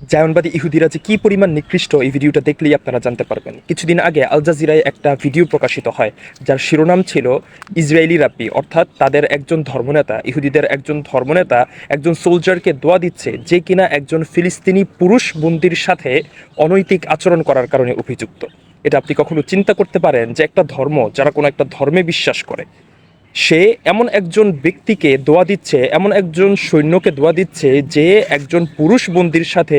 জায়নবাদী ইহুদিরা যে কি পরিমাণ নিকৃষ্ট, এই ভিডিওটা দেখলেই আপনারা জানতে পারবেন। কিছুদিন আগে আল জাজিরায় একটা ভিডিও প্রকাশিত হয়, যার শিরোনাম ছিল ইসরায়েলি রাব্বি, অর্থাৎ তাদের একজন ধর্মনেতা, ইহুদিদের একজন ধর্মনেতা, একজন সোলজারকে দোয়া দিচ্ছে যে কিনা একজন ফিলিস্তিনি পুরুষ বন্দির সাথে অনৈতিক আচরণ করার কারণে অভিযুক্ত। এটা আপনি কখনো চিন্তা করতে পারেন যে একটা ধর্ম, যারা কোনো একটা ধর্মে বিশ্বাস করে সে এমন একজন ব্যক্তিকে দোয়া দিচ্ছে, এমন একজন সৈন্যকে দোয়া দিচ্ছে যে একজন পুরুষ বন্দির সাথে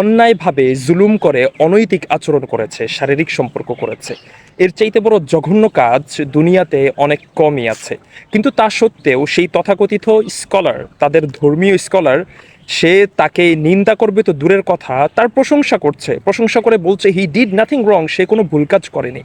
অন্যায়ভাবে জুলুম করে, অনৈতিক আচরণ করেছে, শারীরিক সম্পর্ক করেছে। এর চাইতে বড় জঘন্য কাজ দুনিয়াতে অনেক কমই আছে। কিন্তু তা সত্ত্বেও সেই তথাকথিত স্কলার, তাদের ধর্মীয় স্কলার, সে তাকে নিন্দা করবে তো দূরের কথা, তার প্রশংসা করছে। প্রশংসা করে বলছে হি ডিড নাথিং রং সে কোনো ভুল কাজ করেনি।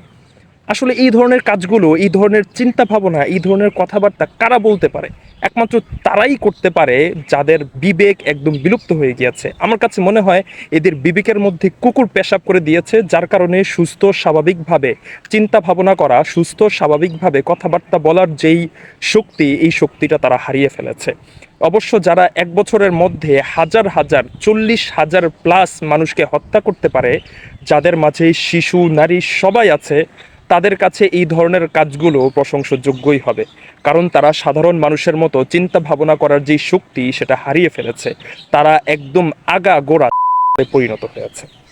আসলে এই ধরনের কাজগুলো, এই ধরনের চিন্তা ভাবনা এই ধরনের কথাবার্তা কারা বলতে পারে? একমাত্র তারাই করতে পারে যাদের বিবেক একদম বিলুপ্ত হয়ে গিয়েছে। আমার কাছে মনে হয় এদের বিবেকের মধ্যে কুকুর পেশাব করে দিয়েছে, যার কারণে সুস্থ, স্বাভাবিকভাবে চিন্তা ভাবনা করা, সুস্থ, স্বাভাবিকভাবে কথাবার্তা বলার যেই শক্তি, এই শক্তিটা তারা হারিয়ে ফেলেছে। অবশ্য যারা এক বছরের মধ্যে হাজার হাজার, চল্লিশ হাজার প্লাস মানুষকে হত্যা করতে পারে, যাদের মাঝে শিশু, নারী সবাই আছে তাদের কাছে এই ধরনের কাজগুলো প্রশংসযোগ্যই হবে। কারণ তারা সাধারণ মানুষের মতো চিন্তা ভাবনা করার যে শক্তি, সেটা হারিয়ে ফেলেছে। তারা একদম আগা গোড়া পরিণত হয়েছে।